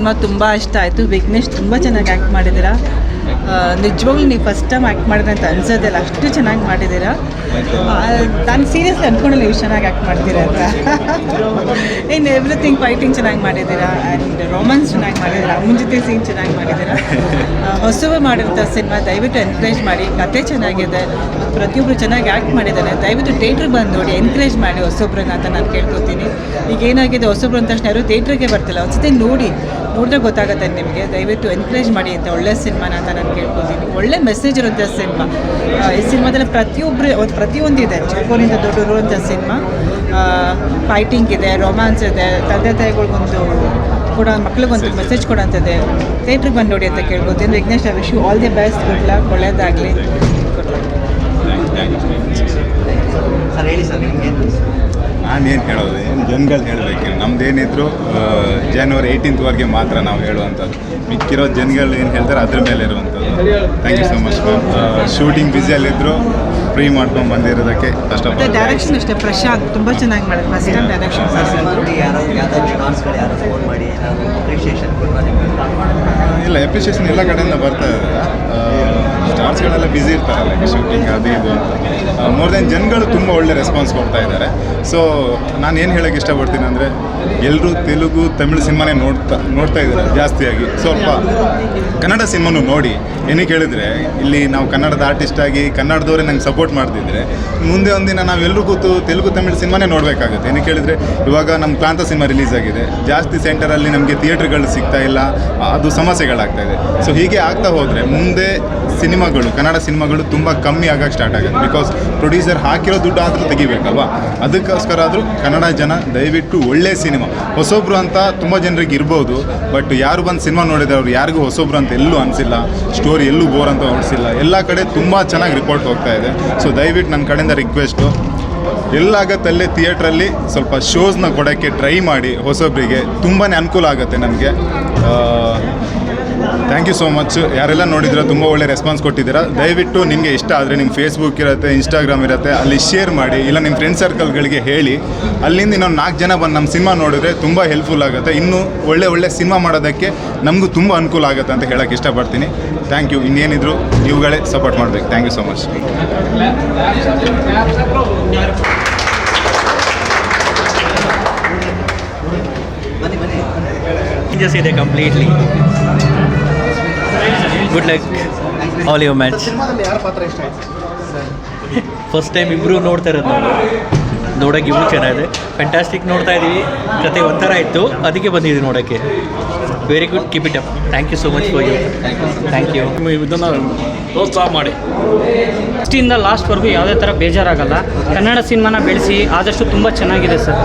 Cinema ತುಂಬ ಇಷ್ಟ ಆಯಿತು. ವಿಘ್ನೇಶ್ ತುಂಬ ಚೆನ್ನಾಗಿ ಆ್ಯಕ್ಟ್ ಮಾಡಿದ್ದೀರಾ? ನಿಜವಾಗ್ಲು ನೀವು ಫಸ್ಟ್ ಟೈಮ್ ಆ್ಯಕ್ಟ್ ಮಾಡಿದ್ರೆ ಅಂತ ಅನ್ಸೋದಿಲ್ಲ. ಅಷ್ಟು ಚೆನ್ನಾಗಿ ಮಾಡಿದ್ದೀರಾ? ನಾನು ಸೀರಿಯಸ್ಲಿ ಅಂದ್ಕೊಂಡಿಲ್ಲ ನೀವು ಚೆನ್ನಾಗಿ ಆ್ಯಕ್ಟ್ ಮಾಡ್ತೀರಾ ಅಂತ. ಇನ್ ಎವ್ರಿಥಿಂಗ್ ಫೈಟಿಂಗ್ ಚೆನ್ನಾಗಿ ಮಾಡಿದ್ದೀರಾ? ಆ್ಯಂಡ್ ರೊಮ್ಯಾನ್ಸ್ ಚೆನ್ನಾಗಿ ಮಾಡಿದ್ದೀರಾ? ಮುಂಜಿತೆ ಜೊತೆ ಸೀನ್ ಚೆನ್ನಾಗಿ ಮಾಡಿದ್ದೀರಾ? ಹೊಸಬ ಮಾಡಿರೋಂಥ ಸಿನಿಮಾ ದಯವಿಟ್ಟು ಎನ್ಕರೇಜ್ ಮಾಡಿ. ಕತೆ ಚೆನ್ನಾಗಿದೆ. ಪ್ರತಿಯೊಬ್ಬರು ಚೆನ್ನಾಗಿ ಆ್ಯಕ್ಟ್ ಮಾಡಿದ್ದಾರೆ. ದಯವಿಟ್ಟು ಥಿಯೇಟ್ರಿಗೆ ಬಂದು ನೋಡಿ ಎನ್ಕರೇಜ್ ಮಾಡಿ ಹೊಸೊಬ್ರನ್ನ ಅಂತ ನಾನು ಕೇಳ್ಕೊತೀನಿ. ಈಗ ಏನಾಗಿದೆ ಹೊಸೊಬ್ರು ಅಂತ ತಕ್ಷಣ ಯಾರು ಥಿಯೇಟ್ರಿಗೆ ಬರ್ತಿಲ್ಲ. ಒಂದ್ಸತಿ ನೋಡಿ. ನೋಡಿದ್ರೆ ಗೊತ್ತಾಗುತ್ತೆ ನಿಮಗೆ. ದಯವಿಟ್ಟು ಎನ್ಕರೇಜ್ ಮಾಡಿ ಅಂತ ಒಳ್ಳೆ ಸಿನಿಮಾನ ಅಂತ ನಾನು ಕೇಳ್ಕೊತೀನಿ ಒಳ್ಳೆ ಮೆಸೇಜ್ ಇರುವಂಥ ಸಿನಿಮಾ. ಈ ಸಿನಿಮಾದಲ್ಲಿ ಪ್ರತಿಯೊಬ್ಬರು ಒಂದು ಪ್ರತಿಯೊಂದು ಇದೆ. ಚಿಕ್ಕವರಿಂದ ದೊಡ್ಡವರು ಅಂತ ಸಿನಿಮಾ ಫೈಟಿಂಗ್ ಇದೆ ರೊಮ್ಯಾನ್ಸ್ ಇದೆ. ತಂದೆ ತಾಯಿಗಳಿಗೊಂದು ಕೂಡ ಮಕ್ಳಿಗೊಂದು ಮೆಸೇಜ್ ಕೊಡೋಂಥದ್ದೇ. ಥಿಯೇಟ್ರಿಗೆ ಬಂದು ನೋಡಿ ಅಂತ ಕೇಳ್ಕೊತೀನಿ Vignesh I wish you all the best good luck ಒಳ್ಳೇದಾಗಲಿ. ಗುಡ್ ಲಕ್ ಸರ್ ಹೇಳಿ ಸರ್ ನಿಮ್ಗೆ. ನಾನೇನು ಹೇಳೋದು, ಏನು ಜನಗಳು ಹೇಳಬೇಕು ನಮ್ದೇನಿದ್ರು ಜನವರಿ ಏಯ್ಟೀನ್ತ್ವರೆಗೆ ಮಾತ್ರ ನಾವು ಹೇಳುವಂಥದ್ದು. ಮಿಕ್ಕಿರೋ ಜನಗಳು ಏನು ಹೇಳ್ತಾರೆ ಅದ್ರ ಮೇಲೆ ಇರುವಂಥದ್ದು thank you so much ma'am shooting ಬ್ಯುಸಿಯಲ್ಲಿದ್ದರು free ಮಾಡ್ಕೊಂಡು ಬಂದಿರೋದಕ್ಕೆ ಕಷ್ಟಪಟ್ಟು ಡೈರೆಕ್ಷನ್ ಅಷ್ಟೇ ಪ್ರಶಾಂತ್ ತುಂಬ ಚೆನ್ನಾಗಿ ಮಾಡಿದ್ರು ಫಸ್ಟ್ ಟೈಮ್ ಡೈರೆಕ್ಷನ್ ಇಲ್ಲ ಎಪ್ರಿಷಿಯೇಷನ್ ಎಲ್ಲ ಕಡೆಯಿಂದ ಬರ್ತಾ ಇದೆ. ಸ್ಟಾರ್ಸ್ಗಳೆಲ್ಲ ಬ್ಯುಸಿ ಇರ್ತಾರಲ್ಲ ಶೂಟಿಂಗ್ ಅದು ಇದು ಅಂತ. ಮೋರ್ ದೆನ್ ಜನಗಳು ತುಂಬ ಒಳ್ಳೆ ರೆಸ್ಪಾನ್ಸ್ ಕೊಡ್ತಾ ಇದ್ದಾರೆ. ಸೊ ನಾನು ಏನು ಹೇಳೋಕ್ಕೆ ಇಷ್ಟಪಡ್ತೀನಿ ಅಂದರೆ ಎಲ್ಲರೂ ತೆಲುಗು ತಮಿಳು ಸಿನಿಮಾನೇ ನೋಡ್ತಾ ನೋಡ್ತಾ ಇದ್ದಾರೆ ಜಾಸ್ತಿಯಾಗಿ. ಸ್ವಲ್ಪ ಕನ್ನಡ ಸಿನಿಮಾನು ನೋಡಿ ಏನಕ್ಕೆ ಹೇಳಿದರೆ ಇಲ್ಲಿ ನಾವು ಕನ್ನಡದ ಆರ್ಟಿಸ್ಟ್ ಆಗಿ ಕನ್ನಡದವರೇ ನಂಗೆ ಸಪೋರ್ಟ್ ಮಾಡ್ತಿದ್ರೆ, ಮುಂದೆ ಒಂದಿನ ನಾವೆಲ್ಲರೂ ಕೂತು ತೆಲುಗು, ತಮಿಳು ಸಿನಿಮಾನೇ ನೋಡಬೇಕಾಗುತ್ತೆ. ಏನಕ್ಕೆ ಹೇಳಿದರೆ, ಇವಾಗ ನಮ್ಮ ಕ್ರಾಂತ ಸಿನಿಮಾ ರಿಲೀಸ್ ಆಗಿದೆ. ಜಾಸ್ತಿ ಸೆಂಟರಲ್ಲಿ ನಮಗೆ ಥಿಯೇಟ್ರ್ಗಳು ಸಿಗ್ತಾ ಇಲ್ಲ. ಅದು ಸಮಸ್ಯೆಗಳಾಗ್ತಾ ಇದೆ. ಸೊ ಹೀಗೆ ಆಗ್ತಾ ಹೋದರೆ ಮುಂದೆ ಸಿನಿಮಾಗಳು, ಕನ್ನಡ ಸಿನಿಮಾಗಳು ತುಂಬ ಕಮ್ಮಿ ಆಗಕ್ಕೆ ಸ್ಟಾರ್ಟ್ ಆಗುತ್ತೆ. ಬಿಕಾಸ್ ಪ್ರೊಡ್ಯೂಸರ್ ಹಾಕಿರೋ ದುಡ್ಡು ಆದರೂ ತೆಗಿಬೇಕಲ್ವಾ? ಅದಕ್ಕೋಸ್ಕರ ಆದರೂ ಕನ್ನಡ ಜನ ದಯವಿಟ್ಟು ಒಳ್ಳೆಯ ಸಿನಿಮಾ. ಹೊಸೊಬ್ರು ಅಂತ ತುಂಬ ಜನರಿಗೆ ಇರ್ಬೋದು ಬಟ್ ಯಾರು ಬಂದು ಸಿನಿಮಾ ನೋಡಿದ್ರೆ ಅವ್ರು ಯಾರಿಗೂ ಹೊಸೊಬ್ರು ಅಂತ ಎಲ್ಲೂ ಅನಿಸಿಲ್ಲ ಸ್ಟೋರಿ ಎಲ್ಲೂ ಬೋರ್ ಅಂತ ಹೊಡಿಸಿಲ್ಲ ಎಲ್ಲ ಕಡೆ ತುಂಬ ಚೆನ್ನಾಗಿ ರಿಪೋರ್ಟ್ ಹೋಗ್ತಾ ಇದೆ. ಸೊ ದಯವಿಟ್ಟು ನನ್ನ ಕಡೆಯಿಂದ ರಿಕ್ವೆಸ್ಟು ಎಲ್ಲಾಗತ್ತಲ್ಲೇ ಥಿಯೇಟ್ರಲ್ಲಿ ಸ್ವಲ್ಪ ಶೋಸ್ನ ಕೊಡೋಕ್ಕೆ ಟ್ರೈ ಮಾಡಿ ಹೊಸೊಬ್ಬರಿಗೆ ತುಂಬಾ ಅನುಕೂಲ ಆಗುತ್ತೆ ನನಗೆ. ಥ್ಯಾಂಕ್ ಯು ಸೋ ಮಚ್ ಯಾರೆಲ್ಲ ನೋಡಿದ್ರೆ ತುಂಬ ಒಳ್ಳೆ ರೆಸ್ಪಾನ್ಸ್ ಕೊಟ್ಟಿದ್ದೀರಾ, ದಯವಿಟ್ಟು ನಿಮಗೆ ಇಷ್ಟ ಆದರೆ ನಿಮ್ಮ ಫೇಸ್ಬುಕ್ ಇರುತ್ತೆ ಇನ್ಸ್ಟಾಗ್ರಾಮ್ ಇರುತ್ತೆ, ಅಲ್ಲಿ ಶೇರ್ ಮಾಡಿ, ಇಲ್ಲ ನಿಮ್ಮ ಫ್ರೆಂಡ್ ಸರ್ಕಲ್ಗಳಿಗೆ ಹೇಳಿ. ಅಲ್ಲಿಂದ ಇನ್ನೊಂದು ನಾಲ್ಕು ಜನ ಬಂದು ನಮ್ಮ ಸಿನಿಮಾ ನೋಡಿದ್ರೆ ತುಂಬ ಹೆಲ್ಪ್ಫುಲ್ ಆಗುತ್ತೆ. ಇನ್ನೂ ಒಳ್ಳೆ ಒಳ್ಳೆ ಸಿನಿಮಾ ಮಾಡೋದಕ್ಕೆ ನಮಗೂ ತುಂಬ ಅನುಕೂಲ ಆಗುತ್ತೆ ಅಂತ ಹೇಳೋಕ್ಕೆ ಇಷ್ಟಪಡ್ತೀನಿ. ಥ್ಯಾಂಕ್ ಯು ಇನ್ನೇನಿದ್ರು ನೀವುಗಳೇ ಸಪೋರ್ಟ್ ಮಾಡಬೇಕು. Thank you so much completely good luck all your match first time ಇಬ್ಬರು ನೋಡ್ತಾ ಇರೋದು ನಾವು. ನೋಡೋಕೆ ಇಬ್ಬರು ಚೆನ್ನಾಗಿದೆ. ಫ್ಯಾಂಟಾಸ್ಟಿಕ್ ನೋಡ್ತಾ ಇದ್ದೀವಿ ಕತೆ ಒಂಥರ ಇತ್ತು. ಅದಕ್ಕೆ ಬಂದಿದ್ದೀವಿ ನೋಡೋಕ್ಕೆ very good keep it up thank you so much for you thank you ಇದನ್ನು ಪ್ರೋತ್ಸಾಹ ಮಾಡಿ. ಫಸ್ಟಿಂದ ಲಾಸ್ಟ್ವರೆಗೂ ಯಾವುದೇ ಥರ ಬೇಜಾರಾಗಲ್ಲ. ಕನ್ನಡ ಸಿನಿಮಾನ ಬೆಳೆಸಿ ಆದಷ್ಟು ತುಂಬ ಚೆನ್ನಾಗಿದೆ ಸರ್.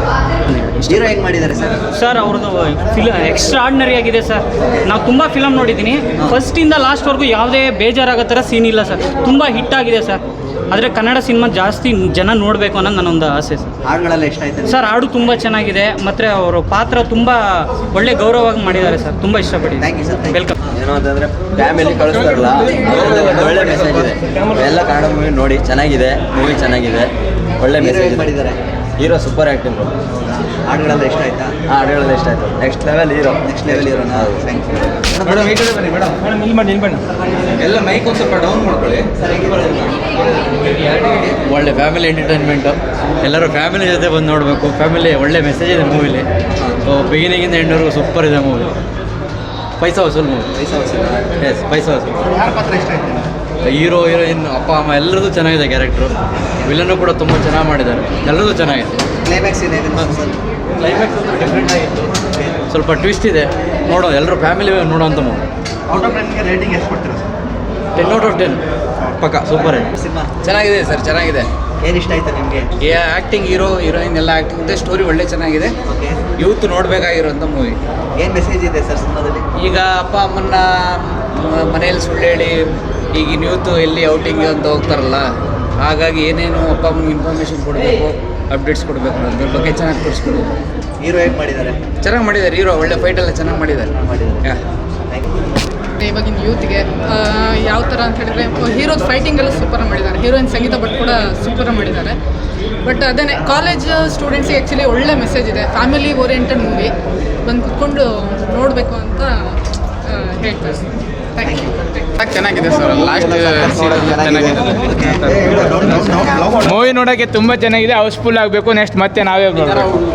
ಹೀರೋ ಹೆಂಗ್ ಮಾಡಿದ್ದಾರೆ ಸರ್? ಸರ್ ಅವ್ರದ್ದು ಎಕ್ಸ್ಟ್ರಾ ಆರ್ಡಿನರಿ ಆಗಿದೆ ಸರ್. ನಾವು ತುಂಬ ಫಿಲಮ್ ನೋಡಿದ್ದೀನಿ. ಫಸ್ಟಿಂದ ಲಾಸ್ಟ್ವರೆಗೂ ಯಾವುದೇ ಬೇಜಾರಾಗೋ ಥರ ಸೀನ್ ಇಲ್ಲ ಸರ್. ತುಂಬ ಹಿಟ್ ಆಗಿದೆ ಸರ್. ಆದರೆ ಕನ್ನಡ ಸಿನಿಮಾ ಜಾಸ್ತಿ ಜನ ನೋಡಬೇಕು ಅನ್ನೋದು ನನ್ನೊಂದು ಆಸೆ ಸರ್. ಹಾಡುಗಳೆಲ್ಲ ಇಷ್ಟ ಆಯ್ತು ಸರ್ ಹಾಡು ತುಂಬ ಚೆನ್ನಾಗಿದೆ. ಮತ್ತು ಅವರು ಪಾತ್ರ ತುಂಬ ಒಳ್ಳೆ ಗೌರವವಾಗಿ ಮಾಡಿದ್ದಾರೆ ಸರ್. ತುಂಬ ಇಷ್ಟಪಡಿ ಥ್ಯಾಂಕ್ ಯು ಸರ್ ವೆಲ್ಕಮ್ ಏನೋ ಅಂತಂದರೆ ಫ್ಯಾಮಿಲಿ ಕಳಿಸ್ತಾರಲ್ಲ ಒಳ್ಳೆ ಮೆಸೇಜ್ ಇದೆ. ಎಲ್ಲ ಕನ್ನಡ ಮೂವಿ ನೋಡಿ ಚೆನ್ನಾಗಿದೆ ಮೂವಿ ಚೆನ್ನಾಗಿದೆ. ಒಳ್ಳೆ ಮೆಸೇಜ್ ಮಾಡಿದ್ದಾರೆ? ಹೀರೋ ಸೂಪರ್ ಆ್ಯಕ್ಟಿಂಗ್ ಹಾಡುಗಳೆಲ್ಲ ಇಷ್ಟ ಆಯ್ತಾ? ಹಾಡುಗಳೆಲ್ಲ ಇಷ್ಟ ಆಯಿತು. Next level hero next level ಇರೋಣ ಥ್ಯಾಂಕ್ ಯು ಮೇಡಮ್ ಈ ಕಡೆ ಬನ್ನಿ ಮೇಡಮ್. ಎಲ್ಲ ಮೈಕ್ ಒಂದು ಸ್ವಲ್ಪ ಡೌನ್ ಮಾಡ್ಕೊಳ್ಳಿ. ಒಳ್ಳೆ ಫ್ಯಾಮಿಲಿ ಎಂಟರ್ಟೈನ್ಮೆಂಟು ಎಲ್ಲರೂ ಫ್ಯಾಮಿಲಿ ಜೊತೆ ಬಂದು ನೋಡಬೇಕು. ಫ್ಯಾಮಿಲಿ ಒಳ್ಳೆ ಮೆಸೇಜ್ ಇದೆ ಮೂವಿಲಿ ಬಿಗಿನಿಂಗಿಂದ ಎಂಡವರೆಗೂ ಸೂಪರ್ ಇದೆ ಮೂವಿ ಪೈಸಾ ವಸೂಲ್ ಮೂವಿ ಪೈಸಾ ವಸೂಲ್ ಎಸ್ ಪೈಸಾ ವಸೂಲ್ ಯಾರ ಪಾತ್ರ ಇಷ್ಟ ಆಯ್ತು ಹೀರೋ ಹೀರೋಯಿನ್ ಅಪ್ಪ ಅಮ್ಮ ಎಲ್ಲರದ್ದು ಚೆನ್ನಾಗಿದೆ ಕ್ಯಾರೆಕ್ಟ್ರು ವಿಲನ್ನು ಕೂಡ ತುಂಬ ಚೆನ್ನಾಗಿ ಮಾಡಿದ್ದಾರೆ. ಎಲ್ಲರದ್ದು ಚೆನ್ನಾಗಿದೆ ಕ್ಲೈಮ್ಯಾಕ್ಸ್ ಏನಿದೆ ಸರ್ ಕ್ಲೈಮ್ಯಾಕ್ಸ್ ಡಿಫ್ರೆಂಟ್ ಆಗಿತ್ತು. ಸ್ವಲ್ಪ ಟ್ವಿಸ್ಟ್ ಇದೆ. ನೋಡೋ ಎಲ್ಲರೂ ಫ್ಯಾಮಿಲಿ ನೋಡೋಂಥ ಮೂವಿ ಔಟ್ ಆಫ್ ಟೆನ್ಗೆ ರೇಟಿಂಗ್ ಎಷ್ಟು ಕೊಡ್ತೀರಾ sir ten out of ten ಪಕ್ಕ. Super cinema? ಚೆನ್ನಾಗಿದೆ ಸರ್ ಚೆನ್ನಾಗಿದೆ. ಏನು ಇಷ್ಟ ಆಯ್ತು ನಿಮಗೆ? ಆ್ಯಕ್ಟಿಂಗ್ ಹೀರೋ ಹೀರೋಯಿನ್ ಎಲ್ಲ ಆ್ಯಕ್ಟಿಂಗ್ ಇದೆ ಸ್ಟೋರಿ ಒಳ್ಳೆ ಚೆನ್ನಾಗಿದೆ. ಯೂತ್ ನೋಡಬೇಕಾಗಿರೋಂಥ ಮೂವಿ ಏನು ಮೆಸೇಜ್ ಇದೆ ಸರ್ ಸಿನಿಮಾದಲ್ಲಿ? ಈಗ ಅಪ್ಪ ಅಮ್ಮನ್ನ ಮನೆಯಲ್ಲಿ ಸುಳ್ಳು ಹೇಳಿ ಈಗಿನ ಯೂತ್ ಎಲ್ಲಿ ಔಟಿಂಗ್ ಅಂತ ಹೋಗ್ತಾರಲ್ಲ ಹಾಗಾಗಿ ಏನೇನು ಅಪ್ಪ ಅಮ್ಮಗೆ ಇನ್ಫಾರ್ಮೇಷನ್ ಕೊಡಬೇಕು ಅಪ್ಡೇಟ್ಸ್ ಕೊಡಬೇಕು ಅದ್ರ ಬಗ್ಗೆ ಚೆನ್ನಾಗಿ ತೋರಿಸ್ಕೊಡಿ. ಹೀರೋ ಹೇಗೆ ಮಾಡಿದ್ದಾರೆ? ಚೆನ್ನಾಗಿ ಮಾಡಿದ್ದಾರೆ ಹೀರೋ ಒಳ್ಳೆ ಫೈಟ್ ಎಲ್ಲ ಚೆನ್ನಾಗಿ ಮಾಡಿದ್ದಾರೆ. ಮಾಡಿದ್ದಾರೆ. ಯಾ. ಥ್ಯಾಂಕ್ ಯು ಮಾಡಿದ್ದಾರೆ ಇವಾಗಿನ ಯೂತ್ಗೆ ಯಾವ ಥರ ಅಂತ ಹೇಳಿದ್ರೆ ಹೀರೋದ ಫೈಟಿಂಗ್ ಎಲ್ಲ ಸೂಪರ್ ಮಾಡಿದ್ದಾರೆ. ಹೀರೋಯಿನ್ ಸಂಗೀತ ಬಟ್ ಕೂಡ ಸೂಪರ್ ಮಾಡಿದ್ದಾರೆ. ಬಟ್ ಅದೇ ಕಾಲೇಜ್ ಸ್ಟೂಡೆಂಟ್ಸಿಗೆ ಆ್ಯಕ್ಚುಲಿ ಒಳ್ಳೆ ಮೆಸೇಜ್ ಇದೆ. ಫ್ಯಾಮಿಲಿ ಓರಿಯೆಂಟೆಡ್ ಮೂವಿ ಬಂದು ಕುತ್ಕೊಂಡು ನೋಡಬೇಕು ಅಂತ ಹೇಳ್ತಾರೆ ಥ್ಯಾಂಕ್ ಯು ಚೆನ್ನಾಗಿದೆ ಸರ್. ಲಾಸ್ಟ್ ಚೆನ್ನಾಗಿದೆ. ಮೂವಿ ನೋಡೋಕ್ಕೆ ತುಂಬಾ ಚೆನ್ನಾಗಿದೆ. ಹೌಸ್ಫುಲ್ ಆಗಬೇಕು. ನೆಕ್ಸ್ಟ್ ಮತ್ತೆ ನಾವೇ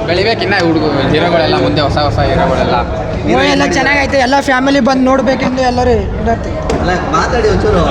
ಬೆಳಿಬೇಕಿನ್ನ ಹುಡುಗರು ಹೀರೋಗಳೆಲ್ಲ ಮುಂದೆ ಹೊಸ ಹೊಸ ಹೀರೋಗಳೆಲ್ಲ. ಎಲ್ಲ ಚೆನ್ನಾಗೈತೆ. ಎಲ್ಲ ಫ್ಯಾಮಿಲಿ ಬಂದು ನೋಡಬೇಕೆಂದು ಎಲ್ಲರೂ ಮಾತಾಡಿ ಒಂಚೂರು.